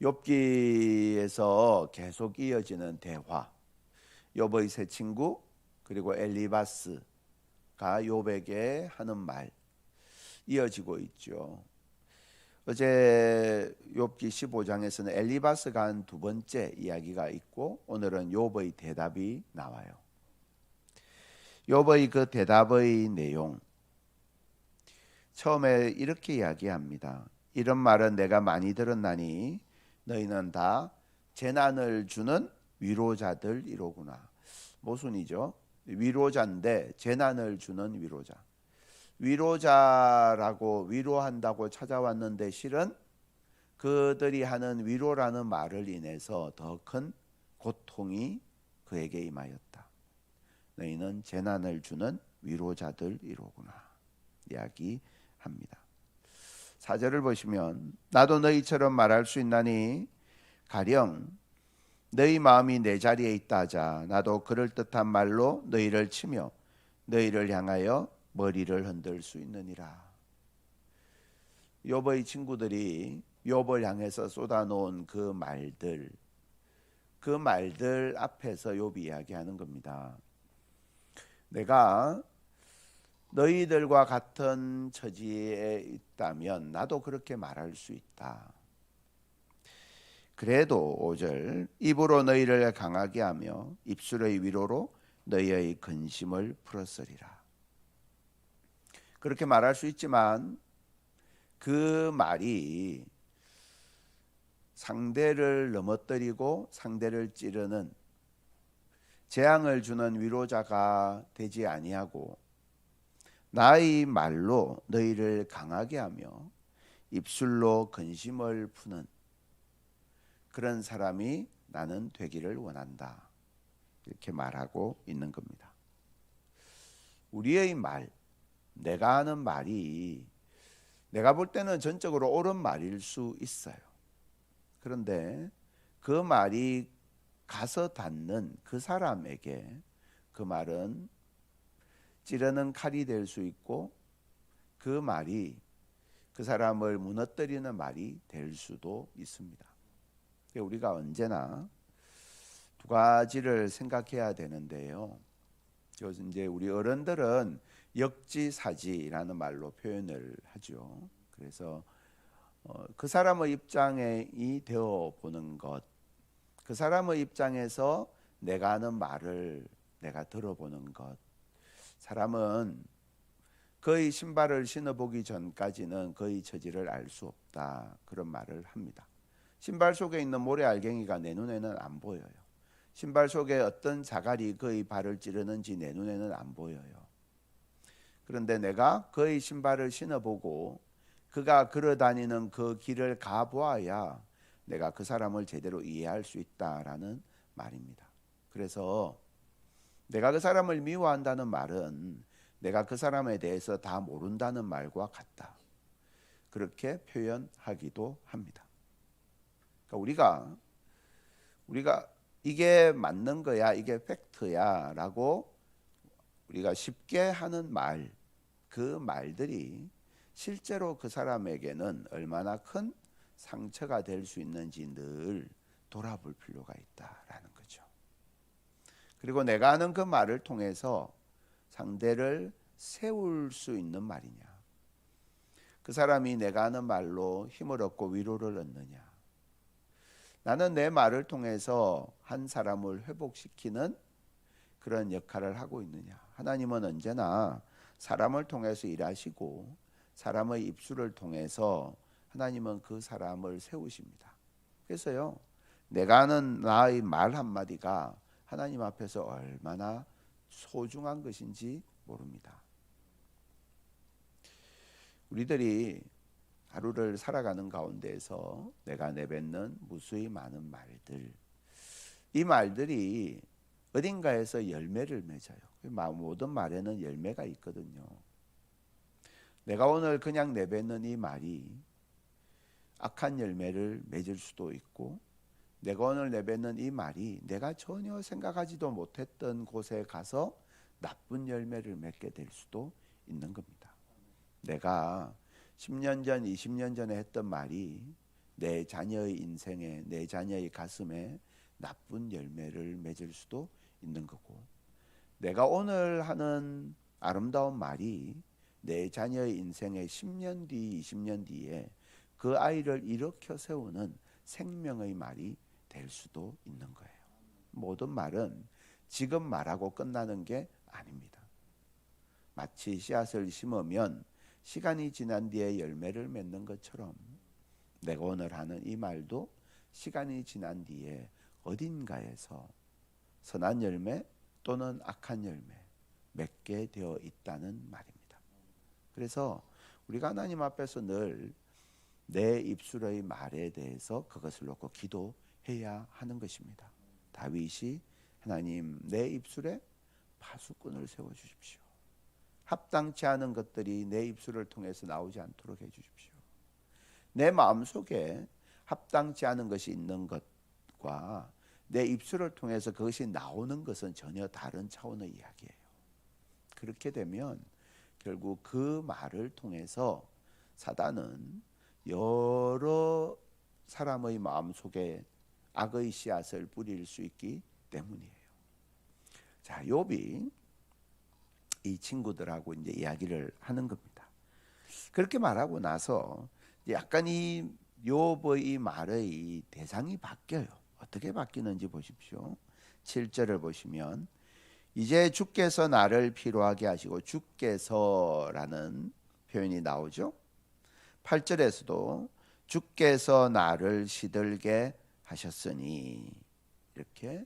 욥기에서 계속 이어지는 대화. 욥의 세 친구 그리고 엘리바스가 욥에게 하는 말 이어지고 있죠. 어제 욥기 15장에서는 엘리바스가 한 두 번째 이야기가 있고 오늘은 욥의 대답이 나와요. 욥의 그 대답의 내용 처음에 이렇게 이야기합니다. 이런 말은 내가 많이 들었나니 너희는 다 재난을 주는 위로자들이로구나. 모순이죠. 위로자인데 재난을 주는 위로자. 위로자라고 위로한다고 찾아왔는데 실은 그들이 하는 위로라는 말을 인해서 더 큰 고통이 그에게 임하였다. 너희는 재난을 주는 위로자들이로구나. 이야기합니다. 사절을 보시면 나도 너희처럼 말할 수 있나니 가령 너희 마음이 내 자리에 있다 하자 나도 그럴 듯한 말로 너희를 치며 너희를 향하여 머리를 흔들 수 있느니라. 요버의 친구들이 욥을 향해서 쏟아놓은 그 말들 그 말들 앞에서 욥이 이야기하는 겁니다. 내가 너희들과 같은 처지에 있다면 나도 그렇게 말할 수 있다. 그래도 5절 입으로 너희를 강하게 하며 입술의 위로로 너희의 근심을 풀었으리라. 그렇게 말할 수 있지만 그 말이 상대를 넘어뜨리고 상대를 찌르는 재앙을 주는 위로자가 되지 아니하고 나의 말로 너희를 강하게 하며 입술로 근심을 푸는 그런 사람이 나는 되기를 원한다. 이렇게 말하고 있는 겁니다. 우리의 말, 내가 하는 말이 내가 볼 때는 전적으로 옳은 말일 수 있어요. 그런데 그 말이 가서 닿는 그 사람에게 그 말은 찌르는 칼이 될 수 있고 그 말이 그 사람을 무너뜨리는 말이 될 수도 있습니다. 우리가 언제나 두 가지를 생각해야 되는데요. 그래서 이제 우리 어른들은 역지사지라는 말로 표현을 하죠. 그래서 어, 그 사람의 입장에 되어 보는 것, 그 사람의 입장에서 내가 하는 말을 내가 들어보는 것. 사람은 그의 신발을 신어보기 전까지는 그의 처지를 알 수 없다. 그런 말을 합니다. 신발 속에 있는 모래 알갱이가 내 눈에는 안 보여요. 신발 속에 어떤 자갈이 그의 발을 찌르는지 내 눈에는 안 보여요. 그런데 내가 그의 신발을 신어보고 그가 걸어다니는 그 길을 가보아야 내가 그 사람을 제대로 이해할 수 있다라는 말입니다. 그래서 내가 그 사람을 미워한다는 말은 내가 그 사람에 대해서 다 모른다는 말과 같다. 그렇게 표현하기도 합니다. 그러니까 우리가 우리가 이게 맞는 거야, 이게 팩트야라고 우리가 쉽게 하는 말, 그 말들이 실제로 그 사람에게는 얼마나 큰 상처가 될 수 있는지 늘 돌아볼 필요가 있다라는. 그리고 내가 하는 그 말을 통해서 상대를 세울 수 있는 말이냐. 그 사람이 내가 하는 말로 힘을 얻고 위로를 얻느냐. 나는 내 말을 통해서 한 사람을 회복시키는 그런 역할을 하고 있느냐. 하나님은 언제나 사람을 통해서 일하시고 사람의 입술을 통해서 하나님은 그 사람을 세우십니다. 그래서요, 내가 하는 나의 말 한마디가 하나님 앞에서 얼마나 소중한 것인지 모릅니다. 우리들이 하루를 살아가는 가운데에서 내가 내뱉는 무수히 많은 말들, 이 말들이 어딘가에서 열매를 맺어요. 모든 말에는 열매가 있거든요. 내가 오늘 그냥 내뱉는 이 말이 악한 열매를 맺을 수도 있고 내가 오늘 내뱉는 이 말이 내가 전혀 생각하지도 못했던 곳에 가서 나쁜 열매를 맺게 될 수도 있는 겁니다. 내가 10년 전, 20년 전에 했던 말이 내 자녀의 인생에 내 자녀의 가슴에 나쁜 열매를 맺을 수도 있는 거고 내가 오늘 하는 아름다운 말이 내 자녀의 인생의 10년 뒤, 20년 뒤에 그 아이를 일으켜 세우는 생명의 말이 될 수도 있는 거예요. 모든 말은 지금 말하고 끝나는 게 아닙니다. 마치 씨앗을 심으면 시간이 지난 뒤에 열매를 맺는 것처럼 내가 오늘 하는 이 말도 시간이 지난 뒤에 어딘가에서 선한 열매 또는 악한 열매 맺게 되어 있다는 말입니다. 그래서 우리가 하나님 앞에서 늘 내 입술의 말에 대해서 그것을 놓고 기도 해야 하는 것입니다. 다윗이 하나님 내 입술에 파수꾼을 세워 주십시오. 합당치 않은 것들이 내 입술을 통해서 나오지 않도록 해 주십시오. 내 마음속에 합당치 않은 것이 있는 것과 내 입술을 통해서 그것이 나오는 것은 전혀 다른 차원의 이야기예요. 그렇게 되면 결국 그 말을 통해서 사단은 여러 사람의 마음 속에 악의 씨앗을 뿌릴 수 있기 때문이에요. 자, 욥이 이 친구들하고 이제 이야기를 하는 겁니다. 그렇게 말하고 나서 약간 이 욥의 이 말의 대상이 바뀌어요. 어떻게 바뀌는지 보십시오. 7절을 보시면 이제 주께서 나를 피로하게 하시고 주께서라는 표현이 나오죠. 8절에서도 주께서 나를 시들게 하셨으니 이렇게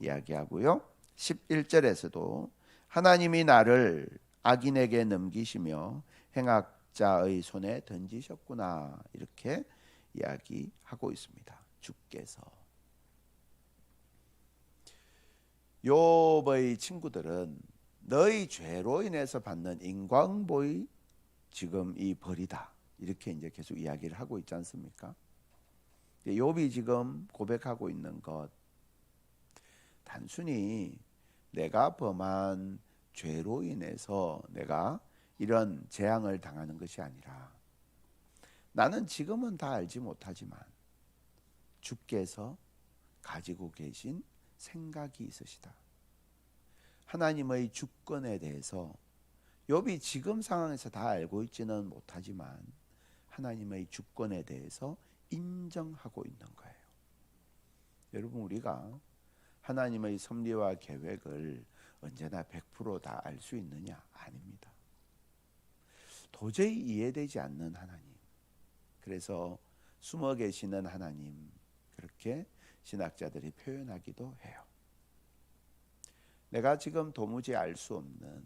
이야기하고요. 11절에서도 하나님이 나를 악인에게 넘기시며 행악자의 손에 던지셨구나 이렇게 이야기하고 있습니다. 주께서 욥의 친구들은 너희 죄로 인해서 받는 인광보의 지금 이 벌이다 이렇게 이제 계속 이야기를 하고 있지 않습니까? 욥이 지금 고백하고 있는 것 단순히 내가 범한 죄로 인해서 내가 이런 재앙을 당하는 것이 아니라 나는 지금은 다 알지 못하지만 주께서 가지고 계신 생각이 있으시다. 하나님의 주권에 대해서 욥이 지금 상황에서 다 알고 있지는 못하지만 하나님의 주권에 대해서 인정하고 있는 거예요. 여러분 우리가 하나님의 섭리와 계획을 언제나 100%다 알 수 있느냐? 아닙니다. 도저히 이해되지 않는 하나님. 그래서 숨어 계시는 하나님. 그렇게 신학자들이 표현하기도 해요. 내가 지금 도무지 알 수 없는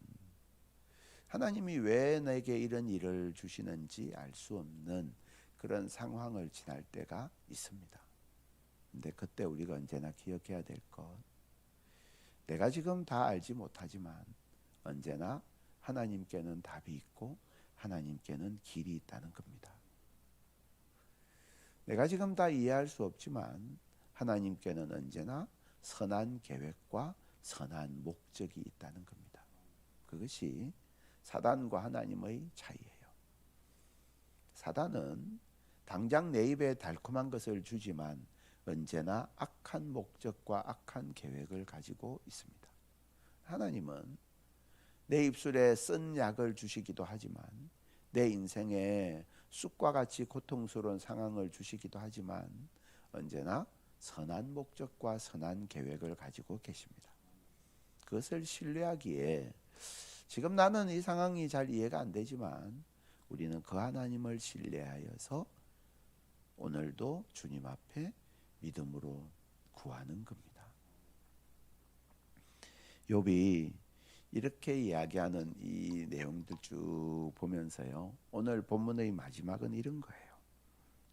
하나님이 왜 내게 이런 일을 주시는지 알 수 없는 그런 상황을 지날 때가 있습니다. 근데 그때 우리가 언제나 기억해야 될 것. 내가 지금 다 알지 못하지만 언제나 하나님께는 답이 있고 하나님께는 길이 있다는 겁니다. 내가 지금 다 이해할 수 없지만 하나님께는 언제나 선한 계획과 선한 목적이 있다는 겁니다. 그것이 사단과 하나님의 차이예요. 사단은 당장 내 입에 달콤한 것을 주지만 언제나 악한 목적과 악한 계획을 가지고 있습니다. 하나님은 내 입술에 쓴 약을 주시기도 하지만 내 인생에 쑥과 같이 고통스러운 상황을 주시기도 하지만 언제나 선한 목적과 선한 계획을 가지고 계십니다. 그것을 신뢰하기에 지금 나는 이 상황이 잘 이해가 안 되지만 우리는 그 하나님을 신뢰하여서 오늘도 주님 앞에 믿음으로 구하는 겁니다. 욥이 이렇게 이야기하는 이 내용들 쭉 보면서요. 오늘 본문의 마지막은 이런 거예요.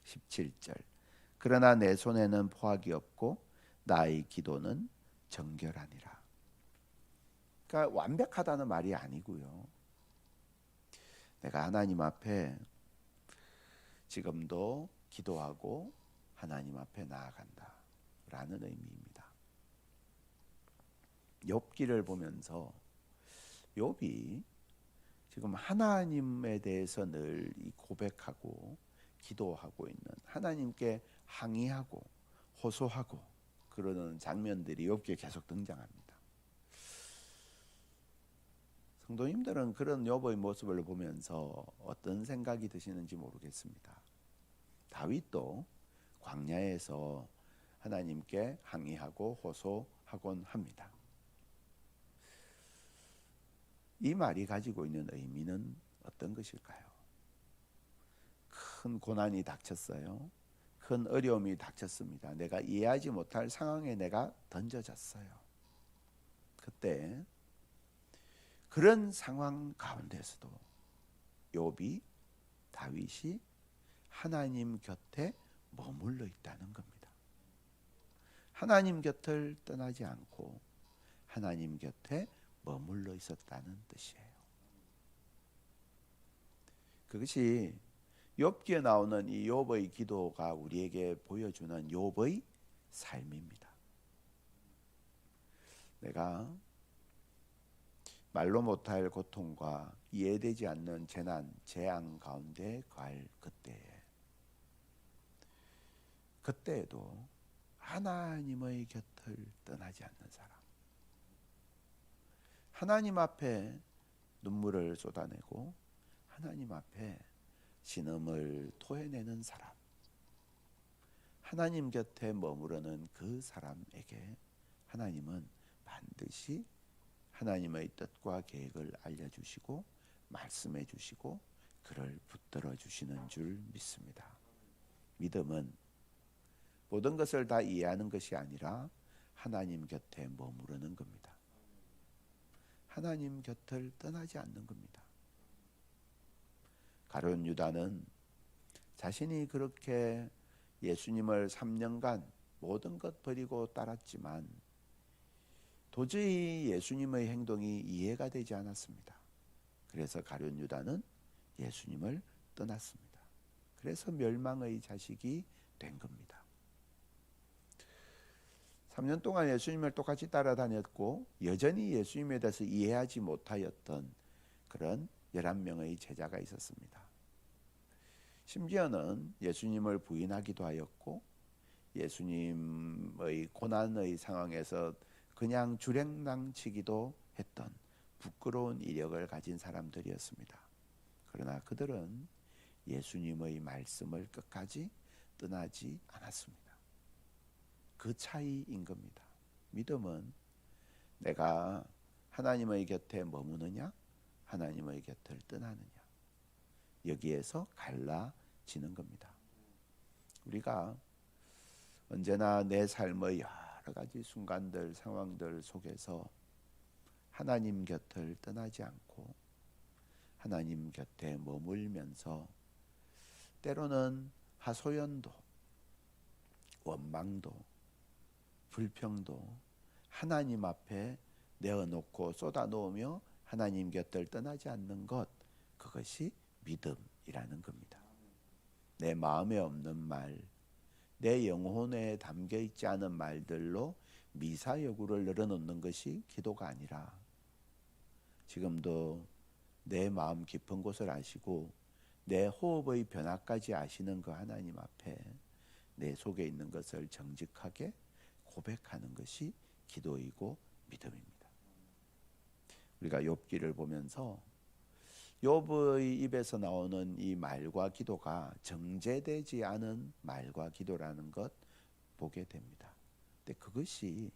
17절. 그러나 내 손에는 포악이 없고 나의 기도는 정결하니라. 그러니까 완벽하다는 말이 아니고요. 내가 하나님 앞에 지금도 기도하고 하나님 앞에 나아간다 라는 의미입니다. 욥기를 보면서 욥이 지금 하나님에 대해서 늘 고백하고 기도하고 있는 하나님께 항의하고 호소하고 그러는 장면들이 욥기에 계속 등장합니다. 성도님들은 그런 욥의 모습을 보면서 어떤 생각이 드시는지 모르겠습니다. 다윗도 광야에서 하나님께 항의하고 호소하곤 합니다. 이 말이 가지고 있는 의미는 어떤 것일까요? 큰 고난이 닥쳤어요. 큰 어려움이 닥쳤습니다. 내가 이해하지 못할 상황에 내가 던져졌어요. 그때 그런 상황 가운데서도 욥이 다윗이 하나님 곁에 머물러 있다는 겁니다. 하나님 곁을 떠나지 않고 하나님 곁에 머물러 있었다는 뜻이에요. 그것이 욥기에 나오는 이 욥의 기도가 우리에게 보여주는 욥의 삶입니다. 내가 말로 못할 고통과 이해되지 않는 재난, 재앙 가운데 갈 그때에 그때에도 하나님의 곁을 떠나지 않는 사람 하나님 앞에 눈물을 쏟아내고 하나님 앞에 신음을 토해내는 사람 하나님 곁에 머무르는 그 사람에게 하나님은 반드시 하나님의 뜻과 계획을 알려주시고 말씀해 주시고 그를 붙들어 주시는 줄 믿습니다. 믿음은 모든 것을 다 이해하는 것이 아니라 하나님 곁에 머무르는 겁니다. 하나님 곁을 떠나지 않는 겁니다. 가룟 유다는 자신이 그렇게 예수님을 3년간 모든 것 버리고 따랐지만 도저히 예수님의 행동이 이해가 되지 않았습니다. 그래서 가룟 유다는 예수님을 떠났습니다. 그래서 멸망의 자식이 된 겁니다. 3년 동안 예수님을 똑같이 따라다녔고 여전히 예수님에 대해서 이해하지 못하였던 그런 11명의 제자가 있었습니다. 심지어는 예수님을 부인하기도 하였고 예수님의 고난의 상황에서 그냥 주랭랑치기도 했던 부끄러운 이력을 가진 사람들이었습니다. 그러나 그들은 예수님의 말씀을 끝까지 떠나지 않았습니다. 그 차이인 겁니다. 믿음은 내가 하나님의 곁에 머무느냐, 하나님의 곁을 떠나느냐. 여기에서 갈라지는 겁니다. 우리가 언제나 내 삶의 여러 가지 순간들, 상황들 속에서 하나님 곁을 떠나지 않고 하나님 곁에 머물면서 때로는 하소연도 원망도 불평도 하나님 앞에 내어놓고 쏟아놓으며 하나님 곁을 떠나지 않는 것 그것이 믿음이라는 겁니다. 내 마음에 없는 말, 내 영혼에 담겨 있지 않은 말들로 미사 여구를 늘어놓는 것이 기도가 아니라 지금도 내 마음 깊은 곳을 아시고 내 호흡의 변화까지 아시는 그 하나님 앞에 내 속에 있는 것을 정직하게 고백하는 것이 기도이고 믿음입니다. 우리가 욥기를 보면서 욥의 입에서 나오는 이 말과 기도가 정제되지 않은 말과 기도라는 것 보게 됩니다. 근데 그것이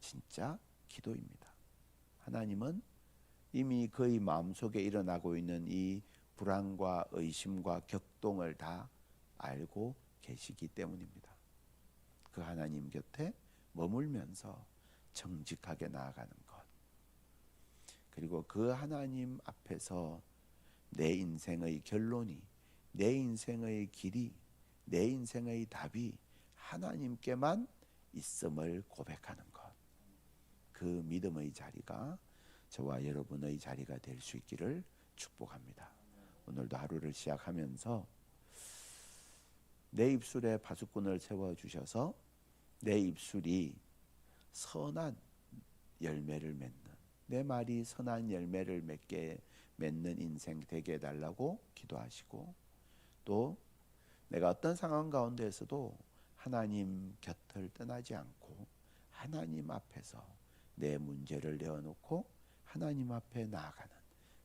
진짜 기도입니다. 하나님은 이미 그의 마음속에 일어나고 있는 이 불안과 의심과 격동을 다 알고 계시기 때문입니다. 그 하나님 곁에 머물면서 정직하게 나아가는 것. 그리고 그 하나님 앞에서 내 인생의 결론이 내 인생의 길이 내 인생의 답이 하나님께만 있음을 고백하는 것. 그 믿음의 자리가 저와 여러분의 자리가 될 수 있기를 축복합니다. 오늘도 하루를 시작하면서 내 입술에 바수꾼을 세워 주셔서 내 입술이 선한 열매를 맺는 내 말이 선한 열매를 맺게 맺는 인생 되게 해달라고 기도하시고 또 내가 어떤 상황 가운데에서도 하나님 곁을 떠나지 않고 하나님 앞에서 내 문제를 내어놓고 하나님 앞에 나아가는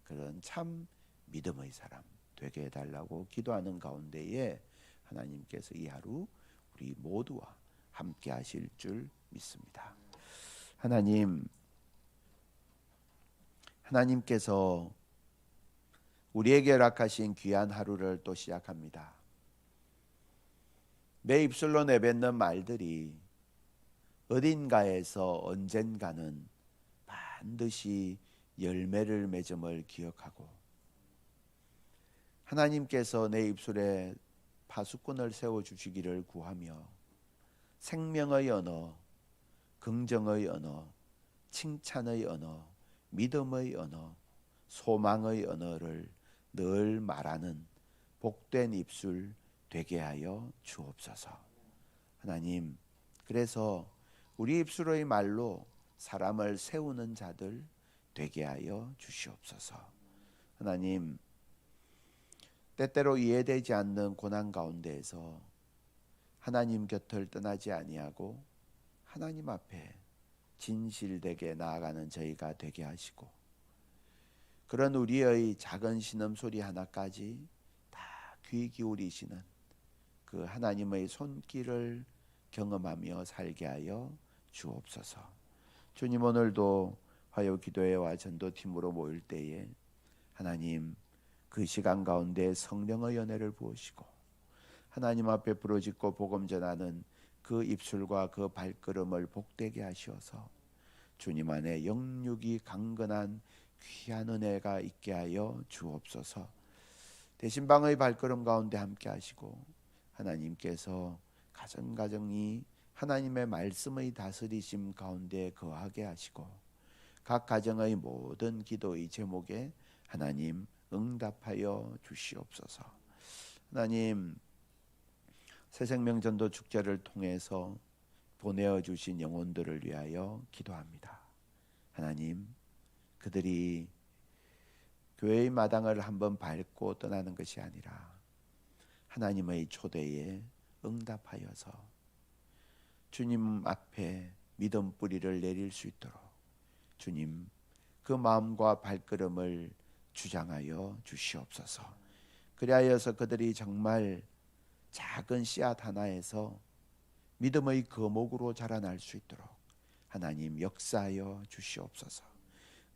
그런 참 믿음의 사람 되게 해달라고 기도하는 가운데에 하나님께서 이 하루 우리 모두와 함께 하실 줄 믿습니다. 하나님, 하나님께서 우리에게 허락하신 귀한 하루를 또 시작합니다. 내 입술로 내뱉는 말들이 어딘가에서 언젠가는 반드시 열매를 맺음을 기억하고 하나님께서 내 입술에 파수꾼을 세워 주시기를 구하며 생명의 언어, 긍정의 언어, 칭찬의 언어, 믿음의 언어, 소망의 언어를 늘 말하는 복된 입술 되게 하여 주옵소서. 하나님, 그래서 우리 입술의 말로 사람을 세우는 자들 되게 하여 주시옵소서. 하나님, 때때로 이해되지 않는 고난 가운데에서 하나님 곁을 떠나지 아니하고 하나님 앞에 진실되게 나아가는 저희가 되게 하시고 그런 우리의 작은 신음 소리 하나까지 다 귀 기울이시는 그 하나님의 손길을 경험하며 살게 하여 주옵소서. 주님 오늘도 화요 기도회와 전도팀으로 모일 때에 하나님 그 시간 가운데 성령의 연애를 부으시고 하나님 앞에 부르짖고 복음 전하는 그 입술과 그 발걸음을 복되게 하시어서 주님 안에 영육이 강건한 귀한 은혜가 있게 하여 주옵소서. 대신 방의 발걸음 가운데 함께 하시고 하나님께서 가정 가정이 하나님의 말씀의 다스리심 가운데 거하게 하시고 각 가정의 모든 기도의 제목에 하나님 응답하여 주시옵소서. 하나님 새생명전도 축제를 통해서 보내어 주신 영혼들을 위하여 기도합니다. 하나님 그들이 교회의 마당을 한번 밟고 떠나는 것이 아니라 하나님의 초대에 응답하여서 주님 앞에 믿음 뿌리를 내릴 수 있도록 주님 그 마음과 발걸음을 주장하여 주시옵소서. 그리하여서 그들이 정말 작은 씨앗 하나에서 믿음의 거목으로 자라날 수 있도록 하나님 역사하여 주시옵소서.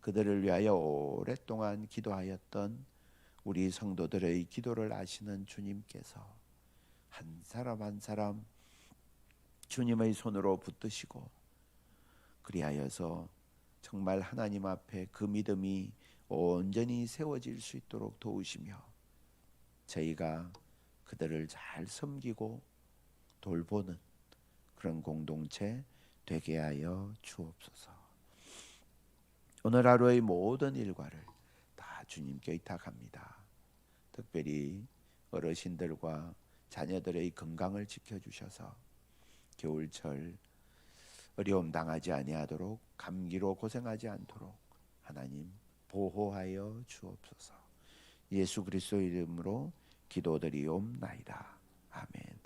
그들을 위하여 오랫동안 기도하였던 우리 성도들의 기도를 아시는 주님께서 한 사람 한 사람 주님의 손으로 붙드시고 그리하여서 정말 하나님 앞에 그 믿음이 온전히 세워질 수 있도록 도우시며 저희가 그들을 잘 섬기고 돌보는 그런 공동체 되게 하여 주옵소서. 오늘 하루의 모든 일과를 다 주님께 의탁합니다. 특별히 어르신들과 자녀들의 건강을 지켜주셔서 겨울철 어려움 당하지 아니하도록 감기로 고생하지 않도록 하나님 보호하여 주옵소서. 예수 그리스도 이름으로 기도드리옵나이다. 아멘.